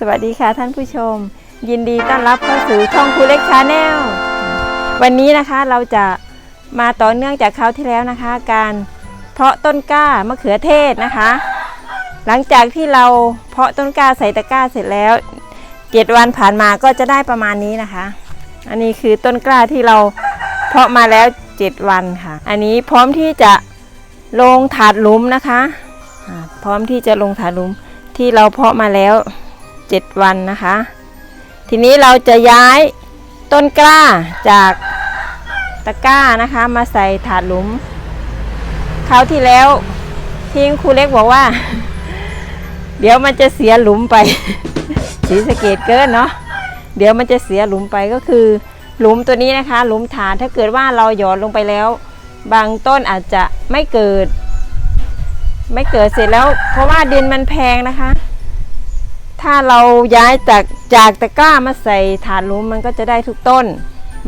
สวัสดีค่ะท่านผู้ชม ยินดีต้อนรับเข้าสู่ช่องครูเล็กชาแนลวันนี้นะคะเราจะมาต่อเนื่องจากคราวที่แล้วนะคะ การเพาะต้นกล้ามะเขือเทศนะคะ หลังจากที่เราเพาะต้นกล้าใส่ตะกร้าเสร็จแล้วเจ็ดวันผ่านมาก็จะได้ประมาณนี้นะคะ อันนี้คือต้นกล้าที่เราเพาะมาแล้วเจ็ดวันค่ะ อันนี้พร้อมที่จะลงถาดหลุมนะคะ พร้อมที่จะลงถาดหลุมที่เราเพาะมาแล้ว 7 วันนะคะ ทีนี้เราจะย้ายต้นกล้าจากตะกร้านะคะมาใส่ถาดหลุมคราวที่แล้วที่ครูเล็กบอกว่า เดี๋ยวมันจะเสียหลุมไป สีสเกตเกินเนาะเดี๋ยวมันจะเสียหลุมไปก็คือ หลุมตัวนี้นะคะ หลุมฐานถ้าเกิดว่าเราหยอดลงไปแล้ว บางต้นอาจจะไม่เกิด ไม่เกิดเสร็จแล้ว เพราะว่าดินมันแพงนะคะ ถ้าเราย้ายจากจากตะกร้ามาใส่ถาดหลุมมันก็จะได้ทุกต้น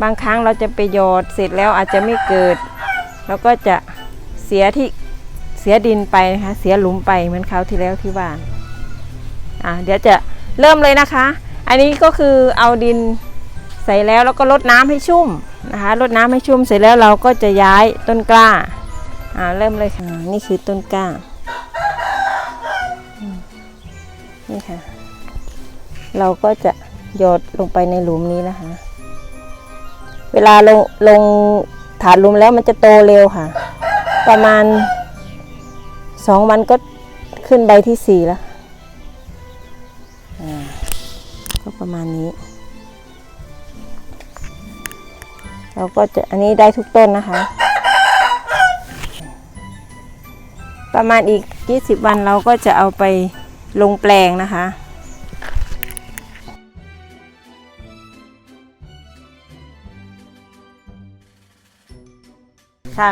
บางครั้งเราจะไปหยอดเสร็จแล้วอาจจะไม่เกิด แล้วก็จะเสียที่เสียดินไปนะคะเสียหลุมไปเหมือนคราวที่แล้วที่ว่าอ่าเดี๋ยวจะเริ่มเลยนะคะ อันนี้ก็คือเอาดินใส่แล้วแล้วก็รดน้ำให้ชุ่มนะคะรดน้ำให้ชุ่มเสร็จแล้วเราก็จะย้ายต้นกล้าอ่าเริ่มเลยค่ะนี่คือต้นกล้า เราก็จะหยดลงไปในหลุมนี้นะคะ เวลาลงลงถาดหลุมแล้วมันจะโตเร็วค่ะ ประมาณสองวันก็ขึ้นใบที่สี่แล้วก็ประมาณนี้ เราก็จะอันนี้ได้ทุกต้นนะคะ ประมาณอีก 20 วันเราก็จะเอาไปลงแปลงนะคะ ค่ะ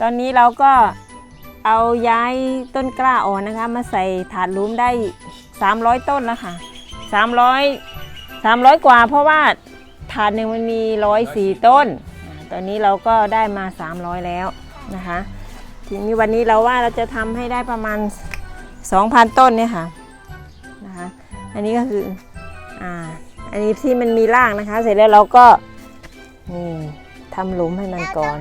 ตอนนี้เราก็เอาย้ายต้นกล้าอ่อนนะคะ มาใส่ถาดหลุมได้ 300 ต้นแล้วค่ะ 300 300 กว่า เพราะว่าถาดหนึ่งมันมี104ต้นอ่าตอนนี้เราก็ได้มา 300 แล้วนะคะ ทีนี้วันนี้เราว่าเราจะทำให้ได้ประมาณ 2,000 ต้นเนี่ยค่ะนะคะ อันนี้ก็คืออ่าอันนี้ที่มันมีรากนะคะ เสร็จแล้วเราก็นี่ทำหลุมให้มันก่อน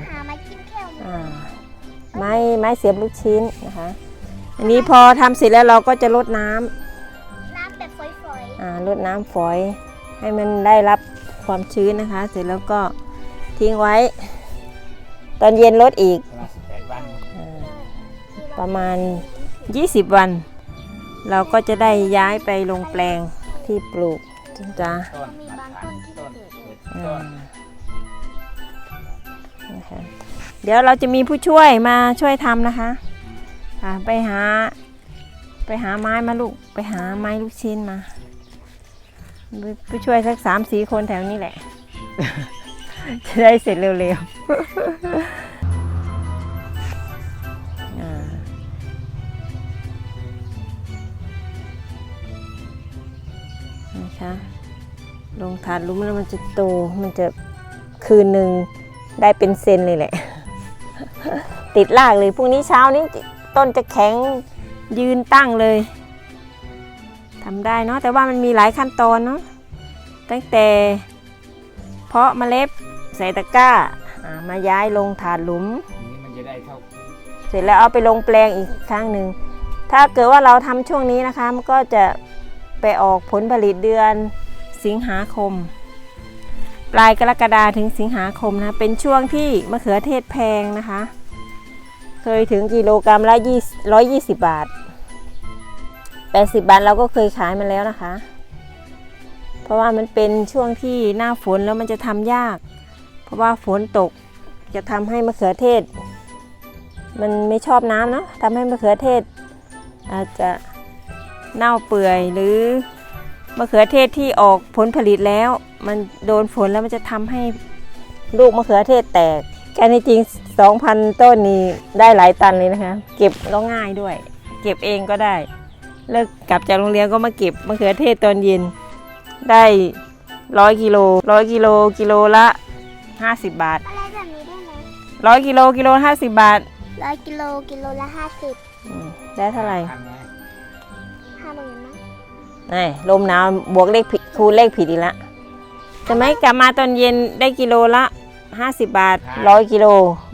ไม้ไม้เสียบลูกชิ้นนะคะ อันนี้พอทำเสร็จแล้วเราก็จะลดน้ำน้ำแบบฝอยอ่าลดน้ำฝอย ให้มันได้รับความชื้นนะคะ เสร็จแล้วก็ทิ้งไว้ ตอนเย็นลดอีกประมาณสิบแปดวันอ่าประมาณ 20 วัน เราก็จะได้ย้ายไปลงแปลงที่ปลูกจ้าต้นๆมีมาบางทาต้นนที่ต้นเกิดเด็ดอ่ต้นานะคะ เดี๋ยวเราจะมีผู้ช่วยมาช่วยทำนะคะอ่าไปหา ไปหาไม้มาลูก ไปหาไม้ลูกชิ้นมา ผู้ช่วยสักสามสี่คนแถวนี้แหละ จะได้เสร็จเร็วๆอ่านะคะลงถาดหลุมแล้วมันจะโต มันจะคืนหนึ่งได้เป็นเซนเลยแหละ ติดรากเลยพรุ่งนี้เช้านี้ต้นจะแข็งยืนตั้งเลยทำได้เนาะแต่ว่ามันมีหลายขั้นตอนเนาะตั้งแต่ เพาะเมล็ดใส่ตะกร้าอ่ามาย้ายลงถาดหลุมทีนี้มันจะได้เท่าเสร็จแล้วเอาไปลงแปลงอีกครั้งหนึ่งถ้าเกิดว่าเราทำช่วงนี้นะคะมันก็จะไปออกผลผลิตเดือนสิงหาคม ปลายกรกฎาถึงสิงหาคมนะ เป็นช่วงที่มะเขือเทศแพงนะคะ เคยถึงกิโลกรัมละร้อยยี่สิบบาท80บาทเราก็เคยขายมาแล้วนะคะ เพราะว่ามันเป็นช่วงที่หน้าฝนแล้วมันจะทำยาก เพราะว่าฝนตกจะทำให้มะเขือเทศ มันไม่ชอบน้ำเนาะทำให้มะเขือเทศ อาจจะเน่าเปื่อยหรือ มะเขือเทศที่ออกผลผลิตแล้ว มันโดนฝนแล้วมันจะทำให้ลูกมะเขือเทศแตกแค่นี้จริง 2,000 ต้นนี่ได้หลายตันเลยนะคะ เก็บก็ง่ายด้วย เก็บเองก็ได้ เลิกกลับจากโรงเรียนก็มาเก็บมะเขือเทศตอนเย็น ได้ร้อยกิโลร้อยกิโลกิโลละ 50 บาทอะไรแบบนี้ได้ไหมร้อยกิโลกิโลห้าสิบบาทร้อยกิโลกิโลละห้าสิบอืมได้เท่าไหร่พันไงห้าหมื่นมั้ง นี่ลมหนาวบวกเลขผิดคูณเลขผิดอีกแล้วจะไหมกลับมาตอนเย็นได้กิโลละ 50 บาทร้อยกิโล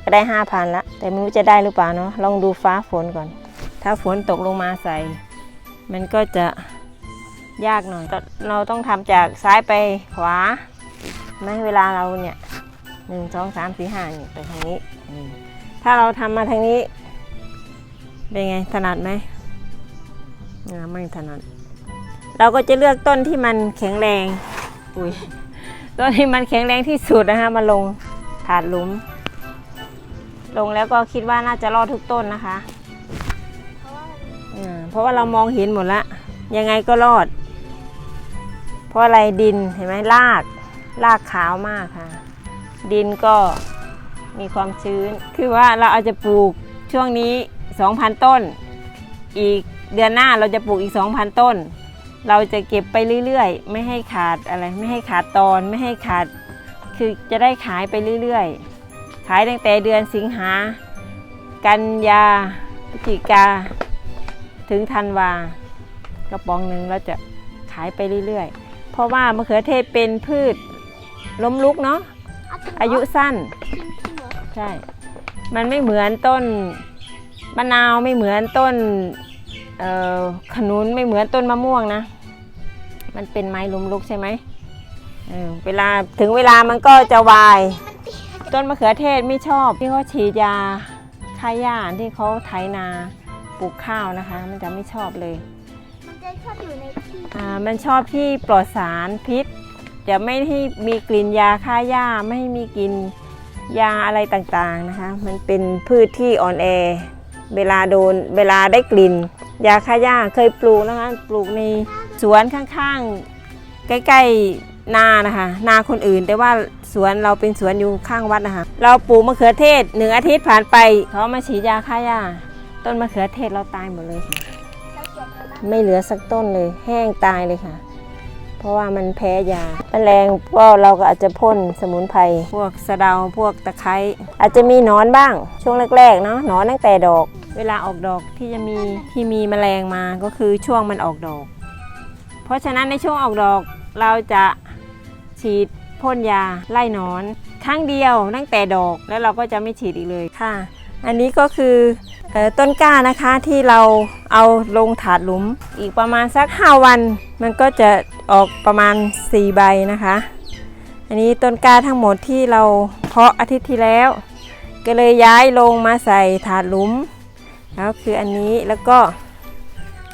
ก็ได้ 5,000ละแต่ไม่รู้จะได้หรือเปล่าเนาะลองดูฟ้าฝนก่อน ถ้าฝนตกลงมาใส่ มันก็จะยากหน่อย เราต้องทำจากซ้ายไปขวาไหมเวลาเราเนี่ยหนึ่งสองสามสี่ห้านี่ไปทางนี้อืมถ้าเราทำมาทางนี้ เป็นไงถนัดไหมอ่าไม่ถนัด เราก็จะเลือกต้นที่มันแข็งแรงอุ้ยต้นที่มันแข็งแรงที่สุดนะคะมาลงถาดหลุม ลงแล้วก็คิดว่าน่าจะรอดทุกต้นนะคะเพราะว่าเราะว่าเรามองเห็นหมดละยังไงก็รอด เพราะอะไรดินเห็นไหมรากรากขาวมากค่ะ ดินก็มีความชื้น คือว่าเราอาจจะปลูกช่วงนี้ 2,000 ต้น อีกเดือนหน้าเราจะปลูกอีก 2,000 ต้น เราจะเก็บไปเรื่อยๆ ไม่ให้ขาดอะไรไม่ให้ขาดตอนไม่ให้ขาด คือจะได้ขายไปเรื่อยๆ ขายตั้งแต่เดือนสิงหา กันยาพฤศจิกา ถึงธันวากระป๋องหนึ่งเราจะขายไปเรื่อยๆ เพราะว่ามะเขือเทศเป็นพืชล้มลุกเนาะอายุสั้นใช่ มันไม่เหมือนต้นมะนาวไม่เหมือนต้น ขนุนไม่เหมือนต้นมะม่วงนะ มันเป็นไม้ล้มลุกใช่ไหมเออเวลาถึงเวลามันก็จะวาย ต้นมะเขือเทศไม่ชอบที่เขาฉีดยาฆ่าหญ้าที่เขาไถนาปลูกข้าวนะคะ มันจะไม่ชอบเลย มันจะชอบอยู่ในที่อ่ามันชอบที่ปลอดสารพิษ จะไม่ให้มีกลิ่นยาฆ่าหญ้าไม่ให้มีกลิ่นยาอะไรต่างๆนะคะ มันเป็นพืชที่อ่อนแอ เวลาโดนเวลาได้กลิ่น ยาฆ่าหญ้าเคยปลูกนะคะปลูกในสวนข้างๆ ใกล้ๆนานะคะนาคนอื่น แต่ว่าสวนเราเป็นสวนอยู่ข้างวัดนะคะเราปลูกมะเขือเทศหนึ่งอาทิตย์ผ่านไปเขามาฉีดยาฆ่าหญ้าต้นมะเขือเทศเราตายหมดเลยค่ะเราเก็บแล้วนะไม่เหลือสักต้นเลยแห้งตายเลยค่ะ เพราะว่ามันแพ้ยาแมลงก็เราก็อาจจะพ่นสมุนไพรพวกสะเดาพวกตะไคร้อาจจะมีหนอนบ้างช่วงแรกๆเนาะหนอนตั้งแต่ดอก เวลาออกดอกที่จะมีที่มีแมลงมาก็คือช่วงมันออกดอก เพราะฉะนั้นในช่วงออกดอกเราจะฉีดพ่นยาไล่หนอน ครั้งเดียวตั้งแต่ดอกแล้วเราก็จะไม่ฉีดอีกเลยค่ะ อันนี้ก็คืออต้นกล้านะคะที่เราเอาลงถาดหลุม อีกประมาณสัก 5 วัน มันก็จะออกประมาณ 4 ใบนะคะ อันนี้ต้นกล้าทั้งหมดที่เราเพาะอาทิตย์ที่แล้ว ก็เลยย้ายลงมาใส่ถาดหลุม แล้วคืออันนี้แล้วก็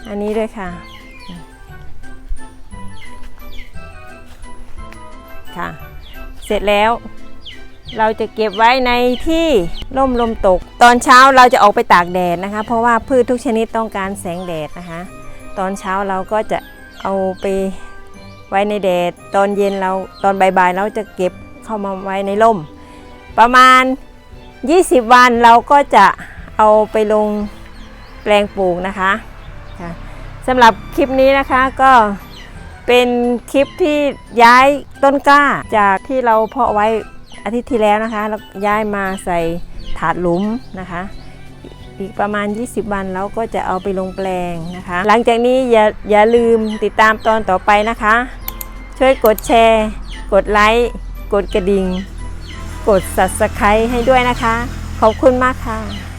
อันนี้ด้วยค่ะ ค่ะ เสร็จแล้ว เราจะเก็บไว้ในที่ร่มลมตก ตอนเช้าเราจะออกไปตากแดดนะคะ เพราะว่าพืชทุกชนิดต้องการแสงแดดนะคะ ตอนเช้าเราก็จะเอาไปไว้ในแดด ตอนเย็นเราตอนบ่ายๆเราจะเก็บเข้ามาไว้ในร่ม ประมาณ 20 วันเราก็จะ เอาไปลงแปลงปลูกนะคะสำหรับคลิปนี้นะคะก็เป็นคลิปที่ย้ายต้นกล้าจากที่เราเพาะไว้อาทิตย์ที่แล้วนะคะแล้วย้ายมาใส่ถาดหลุมนะคะ อีกประมาณ 20 วันเราก็จะเอาไปลงแปลงนะคะ หลังจากนี้อย่าอย่าลืมติดตามตอนต่อไปนะคะ ช่วยกดแชร์ กดไลค์กดกระดิ่ง กด subscribe ให้ด้วยนะคะ ขอบคุณมากค่ะ